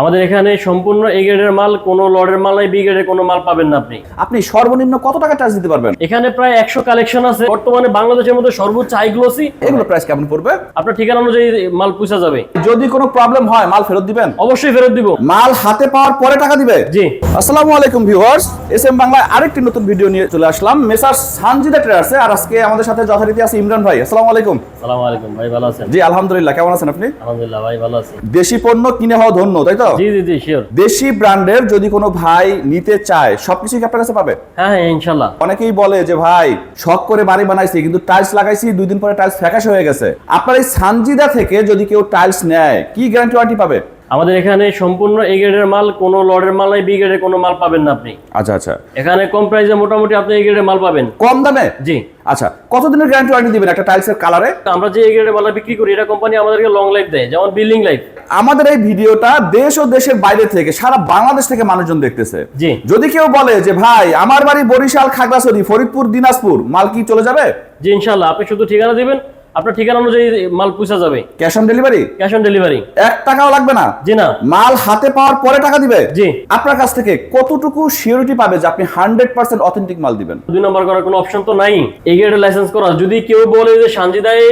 আমাদের এখানে সম্পূর্ণ এ গ্রেডের মাল কোনো লডের মাল নাই বি গ্রেডের কোনো মাল পাবেন না আপনি। আপনি সর্বনিম্ন কত টাকা চার্জ দিতে পারবেন? এখানে প্রায় একশো কালেকশন আছে। বর্তমানে বাংলাদেশের মধ্যে সর্বোচ্চ হাই গ্লোসি এগুলো প্রাইস কেমন পড়বে? আপনার ঠিকানা অনুযায়ী মাল পুষা যাবে। যদি কোনো প্রবলেম হয় মাল ফেরত দিবেন? অবশ্যই ফেরত দিব। মাল হাতে পাওয়ার পরে টাকা দিবে? জি। আসসালামু আলাইকুম ভিউয়ার্স এস এম বাংলায় আরেকটি নতুন ভিডিও নিয়ে চলে আসলাম। মেসার সানজিদা ট্রেডার্সে আর আজকে আমাদের সাথে যথারীতি আছে ইমরান ভাই। আসসালামু আলাইকুম। সালাম আলাইকুম ভাই ভালো আছেন? জি আলহামদুলিল্লাহ। কেমন আছেন আপনি? আলহামদুলিল্লাহ ভাই ভালো আছি। দেশি পণ্য কিনে হওয়া ধন্য তাই তো? জি জি জি শিওর দেশি ব্র্যান্ডের যদি কোনো ভাই নিতে চায় সবকিছু কি আপনার কাছে পাবে? হ্যাঁ হ্যাঁ ইনশাল্লাহ। অনেকেই বলে যে ভাই শখ করে বাড়ি বানাইছি কিন্তু টাইলস লাগাইছি দুই দিন পরে টাইলস ফ্যাকাশ হয়ে গেছে। আপনার এই সানজিদা থেকে যদি কেউ টাইলস নেয় কি গ্যারান্টি ওয়ারেন্টি পাবে? আমাদের এখানে সম্পূর্ণ এ গ্রেডের মাল কোনো লডের মাল নাই বি গ্রেডের কোনো মাল পাবেন না আপনি। আচ্ছা আচ্ছা। এখানে কম প্রাইসে মোটামুটি আপনি এ গ্রেডের মাল পাবেন। কম দামে? জি। আচ্ছা কতদিনের গ্যারান্টি ওয়ারেন্টি দিবেন একটা টাইলসের কালারে আমরা যে এ গ্রেডের মাল বিক্রি করি এটা কোম্পানি আমাদেরকে লং লাইফ দেয় যেমন বিল্ডিং লাইফ আমাদের এই ভিডিওটা দেশ ও দেশের বাইরে থেকে সারা বাংলাদেশ থেকে মানুষজন দেখতেছে। জি। যদি কেউ বলে যে ভাই আমার বাড়ি বরিশাল খাগড়াছড়ি ফরিদপুর দিনাজপুর মাল কি চলে যাবে? জি ইনশাল্লাহ আপনি শুধু ঠিকানা দিবেন আপনার ঠিকানা অনুযায়ী মাল পয়সা যাবে। Cash on delivery cash on delivery এক টাকাও লাগবে না? জি না। মাল হাতে পাওয়ার পরে টাকা দিবে? জি। আপনার কাছ থেকে কতটুকু সিওরিটি পাবে যে আপনি হান্ড্রেড পার্সেন্ট অথেন্টিক মাল দিবেন? দুই নম্বর করার কোনো অপশন তো নাই। এই গ্রেডের লাইসেন্স করা যদি কেউ বলে যে সানজিদায়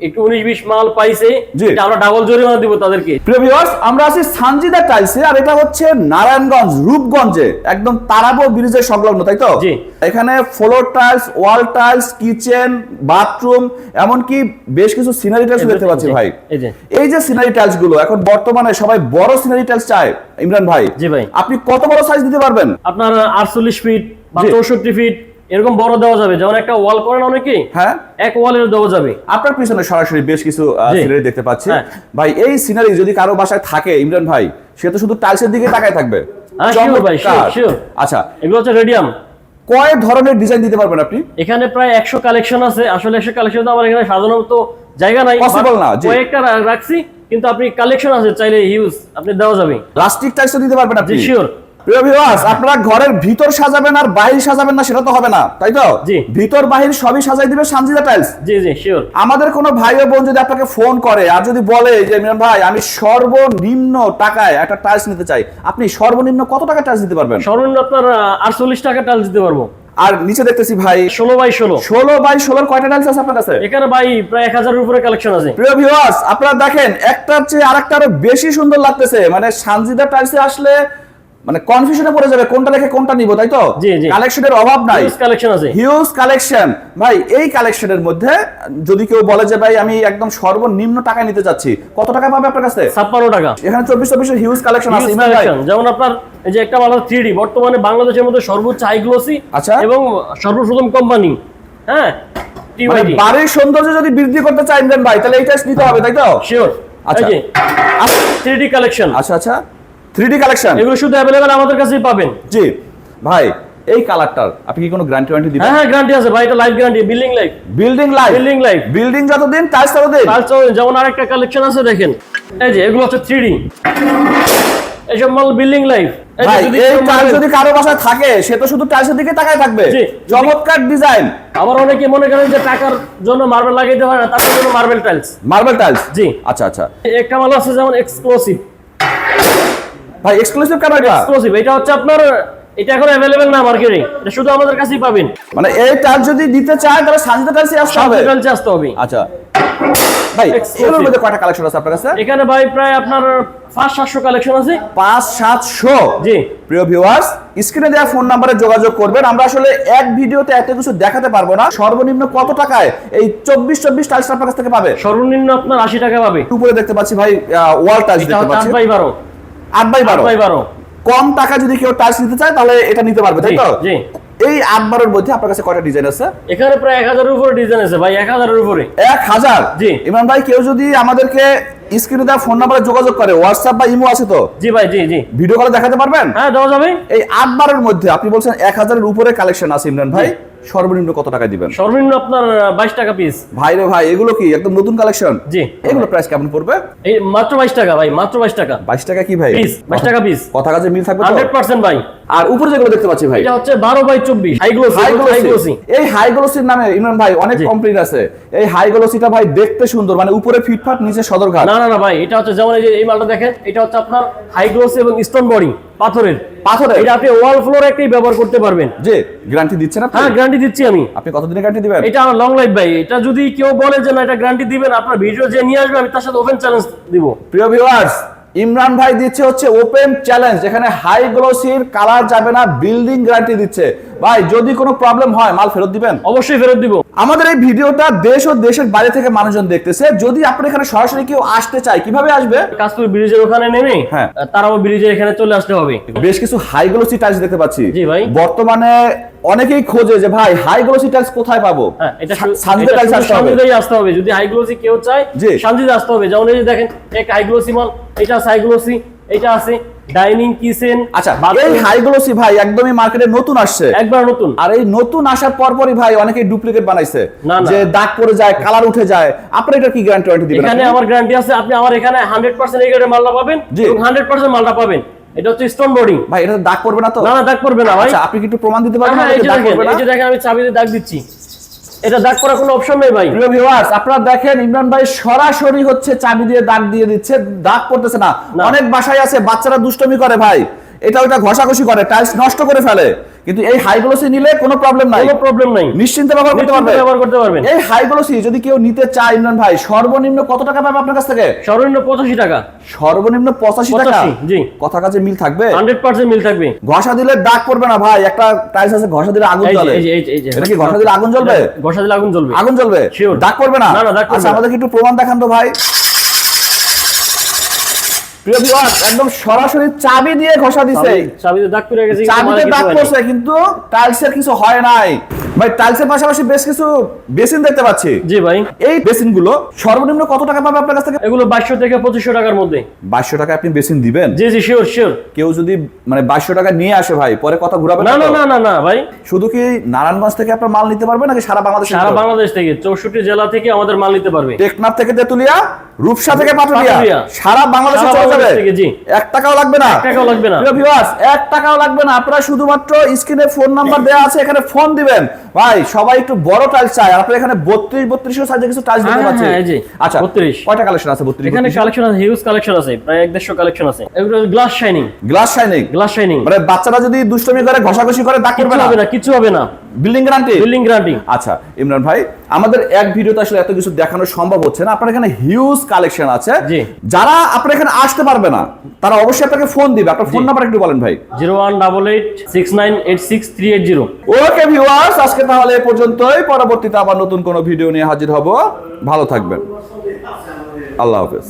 একটু উনিশ বিশ মাল পাইছে আমরা ডাবল জরিমানা দিব তাদেরকে। প্রিয় আমরা আছি সানজিদা টাইলসে আর এটা হচ্ছে নারায়ণগঞ্জ রূপগঞ্জে একদম ব্রিজের সংলগ্ন তাই তো? এখানে floor tiles wall tiles kitchen bathroom এমনকি বেশ কিছু সিনারি টাইলস দেখতে পাচ্ছি ভাই। এই যে। সিনারি টাইলসগুলো এখন বর্তমানে সবাই বড় সিনারি টাইলস চায় ইমরান ভাই। জি ভাই। আপনি কত বড় সাইজ দিতে পারবেন? আপনার আটচল্লিশ ফিট বা চৌষট্টি ফিট এরকম বড় দেওয়া যাবে। যেমন একটা ওয়াল করেন অনেকে হ্যাঁ। এক ওয়ালের দেওয়া যাবে। আপনার পিছনে সরাসরি বেশ কিছু সিনারি দেখতে পাচ্ছি। হ্যাঁ। ভাই এই সিনারি যদি কারও বাসায় থাকে ইমরান ভাই সে তো শুধু টাইলসের দিকে তাকায় থাকবে। হ্যাঁ। আচ্ছা। এগুলো হচ্ছে রেডিয়াম কয় ধরনের ডিজাইন দিতে পারবেন আপনি? এখানে প্রায় একশো কালেকশন আছে। আসলে একশো কালেকশন তো আমার এখানে সাজানোর তো জায়গা নাই। But না, কয়েকটা রাখছি। কিন্তু আপনি কালেকশন আছে চাইলে হিউজ আপনি দেওয়া যাবে। প্লাস্টিক টাইলসও দিতে পারবেন আপনি? শিওর প্রিয় ভিউয়ার্স আপনারা ঘরের ভিতর সাজাবেন আর বাহির সাজাবেন না সেটা তো হবে না তাই তো। ভিতর বাহির সবই সাজাই দিবে সানজিদা টাইলস জি জি শিওর আমাদের কোনো ভাই ও বোন যদি আপনাকে ফোন করে আর যদি বলে যে মিরান ভাই আমি সর্বনিম্ন টাকায় একটা টাইলস নিতে চাই। আপনি সর্বনিম্ন কত টাকা টাইলস দিতে পারবেন? সর্বনিম্ন আপনার আটচল্লিশ টাকা টাইলস দিতে পারব। আর নিচে দেখতেছি ভাই ষোলো বাই ষোলো। ষোলো বাই ষোলোর কয়টা টাইলস আছে আপনার কাছে? এখানে ভাই প্রায় এক হাজারের উপরে কালেকশন আছে। প্রিয় ভিউয়ার্স আপনারা দেখেন একটার চেয়ে আরেকটা আরও বেশি সুন্দর লাগতেছে। মানে সানজিদা টাইলসে আসলে মানে কনফিউশনে পড়ে যাবে কোনটা রেখে কোনটা নিব তাই তো। কালেকশনের অভাব নাই। কালেকশন আছে। হিউজ কালেকশন ভাই এই কালেকশনের মধ্যে যদি কেউ বলে যে ভাই আমি একদম সর্বনিম্ন টাকা নিতে চাচ্ছি কত টাকা পাবে আপনার কাছে? ছাপ্পান্ন টাকা। এখানে চব্বিশ চব্বিশের হিউজ কালেকশন আছে ইমরান ভাই। যেমন আপনার এই যে একটা মাল থ্রি বর্তমানে বাংলাদেশের মধ্যে সর্বোচ্চ হাই গ্লোসি আচ্ছা। এবং সর্বপ্রথম কোম্পানি হ্যাঁ? মানে বাড়ির সৌন্দর্য যদি বৃদ্ধি করতে চাই ইমরান ভাই তাহলে এই নিতে হবে তাই তো? শিওর আচ্ছা। আচ্ছা থ্রি ডি কালেকশন আচ্ছা আচ্ছা। থ্রি ডি কালেকশন এগুলো শুধু অ্যাভেলেবেল আমাদের কাছেই পাবেন। জি। ভাই এই কালারটার আপনি কি কোনো গ্যারান্টি ওয়ারেন্টি দিবেন? হ্যাঁ হ্যাঁ গ্যারান্টি আছে ভাই এটা life guarantee building life building life building life building যতদিন টাইলস ততদিন। তাছাড়াও যেমন আরেকটা কালেকশন আছে দেখেন। এই যে এগুলো হচ্ছে থ্রি ডি এইসব মাল বিল্ডিং লাইফ টাইলস যদি কারও বাসায় থাকে সে তো শুধু টাইলসের দিকে তাকায় থাকবে। চমৎকার ডিজাইন আবার অনেকে মনে করেন যে টাকার জন্য মার্বেল লাগাইতে পারে না তার জন্য মার্বেল টাইলস মার্বেল টাইলস জি। আচ্ছা আচ্ছা। একটা মাল আছে যেমন এক্সক্লুসিভ ভাই এক্সক্লুসিভ এটা এক্সক্লুসিভ এটা হচ্ছে আপনার এটা এখন অ্যাভেলেবেল না মার্কেটে এটা শুধু আমাদের কাছেই পাবেন। মানে এই টাইলস যদি দিতে চায় তাহলে সানজিদা টাইলসে আসতে হবে? টাইলস আসতে হবে। আচ্ছা। ভাই। এগুলোর মধ্যে কয়টা কালেকশন আছে আপনার কাছে? এখানে ভাই প্রায় আপনার পাঁচ সাতশো কালেকশন আছে। পাঁচ সাতশো? জি। প্রিয় ভিউয়ার্স স্ক্রিনে দেওয়া ফোন নাম্বারে যোগাযোগ করবেন। আমরা আসলে এক ভিডিওতে এত কিছু দেখাতে পারব না। সর্বনিম্ন কত টাকায় এই চব্বিশ চব্বিশ টাইলস আপনার কাছ থেকে পাবে? সর্বনিম্ন আপনার আশি টাকা পাবে। উপরে দেখতে পাচ্ছি ভাই ওয়াল টাইলস এটা দেখতে হচ্ছে আট পাচ্ছি বাই বারো। আট বাই বারো। বাই বারো। কম টাকা যদি কেউ টাইলস নিতে চায় তাহলে এটা নিতে পারবে তাই তো? জি। এই আট বারোর মধ্যে আপনার কাছে কয়টা ডিজাইন আছে? এখানে প্রায় এক হাজারের উপরে ডিজাইন আছে ভাই এক হাজারের উপরে। এক হাজার? জি। ইমরান ভাই কেউ যদি আমাদেরকে স্ক্রিনে দেওয়া ফোন নাম্বারে যোগাযোগ করে হোয়াটসঅ্যাপ বা ইমো আছে তো? জি ভাই জি জি। ভিডিও কলে দেখাতে পারবেন? হ্যাঁ দেওয়া যাবে। এই আট বারের মধ্যে আপনি বলছেন এক হাজারের উপরে কালেকশন আছে ইমরান ভাই। সর্বনিম্ন কত টাকা দিবেন? সর্বনিম্ন আপনার বাইশ টাকা পিস ভাই রে ভাই এগুলো কি? একদম নতুন কালেকশন? জি। এগুলো প্রাইস কেমন পড়বে? এই মাত্র বাইশ টাকা ভাই মাত্র বাইশ টাকা। বাইশ টাকা কি ভাই? পিস বাইশ টাকা পিস কথা কাজে মিল থাকবে তো? হান্ড্রেড পার্সেন্ট ভাই। আর উপরে যেগুলো দেখতে পাচ্ছি ভাই। এটা হচ্ছে বারো বাই চব্বিশ হাই গ্লোসি হাই গ্লোসি এই হাই গ্লোসির নামে ইমরান ভাই অনেক জি। কমপ্লেন আছে। এই হাই গ্লোসিটা ভাই দেখতে সুন্দর মানে উপরে ফিটফাট নিচে সদরঘাট। না না না ভাই এটা হচ্ছে যেমন এই যে এই মালটা দেখেন এটা হচ্ছে আপনার হাই গ্লোসি এবং স্টোন বডি পাথরের। পাথরের? এটা আপনি ওয়াল ফ্লোর একটাই ব্যবহার করতে পারবেন। যে গ্যারান্টি দিচ্ছেন আপনি? হ্যাঁ গ্যারান্টি দিচ্ছি আমি। আপনি কতদিনের গ্যারান্টি দিবেন? এটা আমার লং লাইফ ভাই। এটা যদি কেউ বলে যে না এটা গ্যারান্টি দিবেন আপনার ভিডিও যে নিয়ে আসবে আমি তার সাথে ওপেন চ্যালেঞ্জ দিব। প্রিয় ভিউয়ার্স ইমরান ভাই দিচ্ছে হচ্ছে ওপেন চ্যালেঞ্জ এখানে হাই গ্লোসির কালার যাবে না বিল্ডিং গ্যারান্টি দিচ্ছে। ভাই যদি কোনো প্রবলেম হয় মাল ফেরত দিবেন? অবশ্যই ফেরত দিব। আমাদের এই ভিডিওটা দেশ ও দেশের বাইরে থেকে মানুষজন দেখতেছে। যদি আপনি এখানে সরাসরি কেউ আসতে চায় কীভাবে আসবে? কাশপুর ব্রিজের ওখানে নেমে হ্যাঁ। তারাও ব্রিজের এখানে চলে আসতে হবে। বেশ কিছু হাই গ্লোসি টাইলস দেখতে পাচ্ছি। জি ভাই। বর্তমানে অনেকেই খোঁজে যে ভাই হাই গ্লোসি টাইলস কোথায় পাবো? হ্যাঁ এটা সানজিদা টাইলস আসতে হবে। সানজিদাই আসতে হবে। যদি হাই গ্লোসি কেউ চায়। সানজিদা আসতে হবে। যেমন এই দেখেন এক হাই গ্লোসি মাল এটা হাই গ্লোসি এটা আছে ডাইনিং কিচেন আচ্ছা এই হাই গ্লোসি ভাই একদমই মার্কেটে নতুন আসছে। একবার নতুন। আর এই নতুন আসার পরপরই ভাই অনেকেই ডুপ্লিকেট বানাইছে। যে দাগ পড়ে যায় কালার উঠে যায়। আপনি এটা কি গ্যারান্টি ওয়ারেন্টি দিবেন এখানে আমার গ্যারান্টি আছে আপনি আমার এখানে হান্ড্রেড পার্সেন্ট এই গ্রেডের মালটা পাবেন। এবং হান্ড্রেড পার্সেন্ট মালটা পাবেন। এটা হচ্ছে স্টোন বোর্ডিং ভাই এটা দাগ পড়বে না তো? না না দাগ পড়বে না ভাই। আচ্ছা আপনি কি একটু প্রমাণ দিতে পারবেন? হ্যাঁ, এই যে দেখেন আমি চাবি দিয়ে দাগ দিচ্ছি। এটা দাগ করার কোনো অপশন নেই ভাই। প্রিয় ভিউয়ার্স আপনারা দেখেন ইমরান ভাই সরাসরি হচ্ছে চাবি দিয়ে দাগ দিয়ে দিচ্ছে দাগ পড়তেছে না। না। অনেক বাসায় আছে বাচ্চারা দুষ্টমি করে ভাই। এটা ওটা ঘষাঘষি করে টাইলস নষ্ট করে ফেলে। কিন্তু এই হাই গ্লোসি নিলে কোনো প্রবলেম নাই। কোনো প্রবলেম নাই। নিশ্চিন্তে ব্যবহার করতে পারবে। ব্যবহার করতে পারবেন। এই হাই গ্লোসি যদি কেউ নিতে চায় ইমরান ভাই সর্বনিম্ন কত টাকা পাবে আপনার কাছ থেকে? সর্বনিম্ন পঁচাশি টাকা। সর্বনিম্ন পঁচাশি টাকা? জি। কথা কাজে মিল থাকবে? হান্ড্রেড পার্সেন্ট মিল থাকবে। ঘষা দিলে দাগ পড়বে না ভাই একটা টাইলস আছে ঘষা দিলে আগুন জ্বলে। এই যে, এই এই এটা কি ঘষা দিলে আগুন জ্বলবে? ঘষা দিলে আগুন জ্বলবে। আগুন জ্বলবে. দাগ পড়বে না? না, না, দাগ পড়বে আচ্ছা না। আমাদেরকে একটু প্রমাণ দেখান তো ভাই। প্রিয় ভিউয়ার্স একদম সরাসরি চাবি দিয়ে ঘষা দিছে। চাবিতে দাগ পড়ে গেছে চাবিতে দাগ পড়ছে কিন্তু টাইলসের কিছু হয় নাই। ভাই টাইলসের পাশাপাশি বেশ কিছু বেসিন দেখতে পাচ্ছি। জি ভাই। এই বেসিনগুলো সর্বনিম্ন কত টাকা পাবে আপনার কাছ থেকে? এগুলো বাইশশো থেকে পঁচিশশো টাকার মধ্যে। বাইশশো টাকা আপনি বেসিন দিবেন? জি জি শিওর শিওর কেউ যদি মানে বাইশশো টাকা নিয়ে আসে ভাই পরে কথা ঘুরাবে না না না না ভাই। শুধু কি নারায়ণগঞ্জ থেকে আপনার মাল নিতে পারবে নাকি সারা বাংলাদেশ সারা বাংলাদেশ থেকে চৌষট্টি জেলা থেকে আমাদের মাল নিতে পারবে। টেকনাফ থেকে তেতুলিয়া রূপসা থেকে পাটুলিয়া। সারা বাংলাদেশে চলে যাবে। জি। এক টাকাও লাগবে না। এক টাকাও লাগবে না। viewers, এক টাকাও লাগবে না। আপনারা শুধুমাত্র স্ক্রিনে ফোন নাম্বার দেওয়া আছে এখানে ফোন দিবেন। ভাই সবাই একটু বড় টাইলস আর আপনারা এখানে বত্রিশ বত্রিশ সাইজে কিছু টাইলস হ্যাঁ, এই আচ্ছা 32 কয়টা কালেকশন আছে বত্রিশ এখানে কালেকশন আছে হিউজ কালেকশন আছে প্রায় এক দেড়শো কালেকশন আছে। এগুলো glass shining glass shining glass shining মানে বাচ্চারা যদি দুষ্টমি করে ঘষাঘষি করে দাগ করবে হবে না কিছু হবে না। বিল্ডিং গ্যারান্টি বিল্ডিং গ্যারান্টি আচ্ছা ইমরান ভাই আমাদের এক ভিডিওতে আসলে এত কিছু দেখানো সম্ভব হচ্ছে না। আপনার এখানে হিউজ কালেকশন আছে। যারা আপনার এখানে আসতে পারবে না তারা অবশ্যই আপনাকে ফোন দিবে। আপনার ফোন। নাম্বার একটু বলেন ভাই। Zero one double eight six nine eight six three eight zero. Okay viewers আজকে তাহলে এ পর্যন্তই। পরবর্তীতে আবার নতুন কোনো ভিডিও নিয়ে হাজির হব। ভালো থাকবেন। আল্লাহ হাফেজ।